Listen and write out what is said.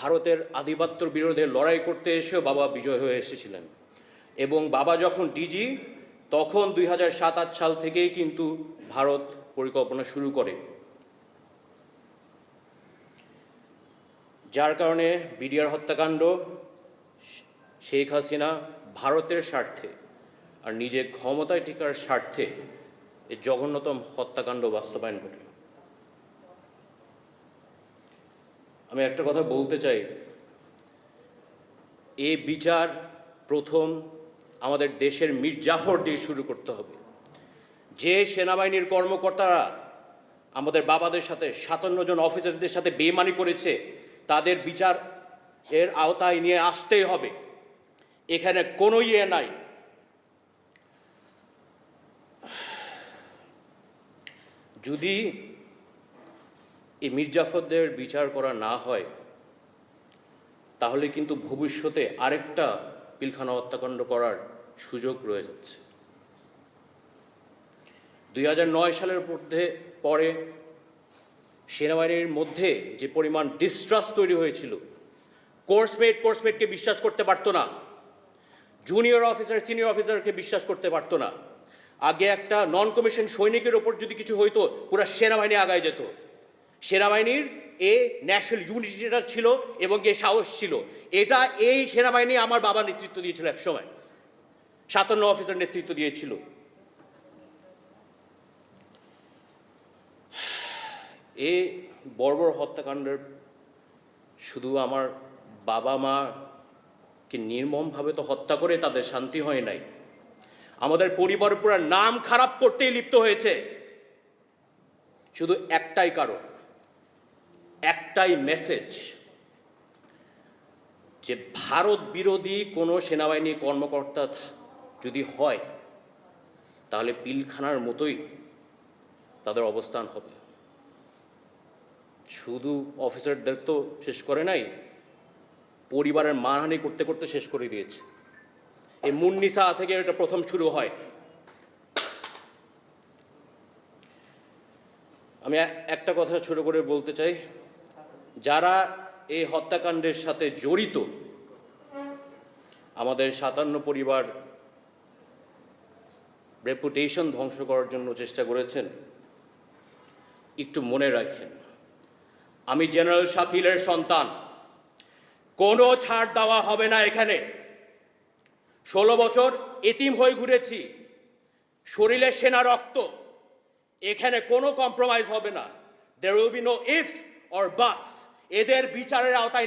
ভারতের আধিপত্যর বিরোধে লড়াই করতে এসেও বাবা বিজয় হয়ে এসেছিলেন। এবং বাবা যখন ডিজি তখন দুই হাজার সাত আট সাল থেকেই কিন্তু ভারত পরিকল্পনা শুরু করে। যার কারণে বিডিআর হত্যাকাণ্ড, শেখ হাসিনা ভারতের স্বার্থে আর নিজের ক্ষমতায় টিকার স্বার্থে এই জঘন্যতম হত্যাকাণ্ড বাস্তবায়ন ঘটে আমি একটা কথা বলতে চাই। এ বিচার প্রথম আমাদের দেশের মীর জাফর দিয়ে শুরু করতে হবে। যে সেনাবাহিনীর কর্মকর্তারা আমাদের বাবাদের সাথে, সাতান্ন জন অফিসারদের সাথে বেমানি করেছে, তাদের বিচার এর আওতায় নিয়ে আসতেই হবে। এখানে কোনো ইয়ে নাই। যদি এই মির্জাফরদের বিচার করা না হয়, তাহলে কিন্তু ভবিষ্যতে আরেকটা পিলখানা হত্যাকাণ্ড করার সুযোগ রয়ে যাচ্ছে দুই সালের মধ্যে, পরে সেনাবাহিনীর মধ্যে যে পরিমাণ ডিস্ট্রাস্ট তৈরি হয়েছিল কোর্সমেট কোর্সমেটকে বিশ্বাস করতে পারতো না জুনিয়র অফিসার সিনিয়র অফিসারকে বিশ্বাস করতে পারতো না। আগে একটা নন কমিশন সৈনিকের ওপর যদি কিছু হইতো, পুরো সেনাবাহিনী আগায় যেত। সেনাবাহিনীর এ ন্যাশনাল ইউনিটিটা ছিল এবং এ সাহস ছিল। এটা এই সেনাবাহিনী আমার বাবা নেতৃত্ব দিয়েছিল এক সময়। সাতান্ন অফিসার নেতৃত্ব দিয়েছিল। এ বর্বর হত্যাকাণ্ডের শুধু আমার বাবা মাকে নির্মমভাবে তো হত্যা করে তাদের শান্তি হয় নাই। আমাদের পরিবার পুরো নাম খারাপ করতেই লিপ্ত হয়েছে। শুধু একটাই কারণ। একটাই মেসেজ যে ভারত বিরোধী কোনো সেনাবাহিনী কর্মকর্তা যদি হয়, তাহলে পিলখানার মতোই তাদের অবস্থান হবে। শুধু অফিসারদের তো শেষ করে নাই, পরিবারের মানহানি করতে করতে শেষ করে দিয়েছে। এই মুন্নিসা থেকে এটা প্রথম শুরু হয়। আমি একটা কথা ছোট করে বলতে চাই। যারা এই হত্যাকাণ্ডের সাথে জড়িত, আমাদের সাতান্ন পরিবার রেপুটেশন ধ্বংস করার জন্য চেষ্টা করেছেন। একটু মনে রাখেন, আমি জেনারেল শাকিলের সন্তান, কোনো ছাড় দেওয়া হবে না এখানে। ষোলো বছর এতিম হয়ে ঘুরেছি, শরীরে সেনা রক্ত, এখানে কোনো কম্প্রোমাইজ হবে না। There will be no ifs or buts এদের বিচারের আওতায়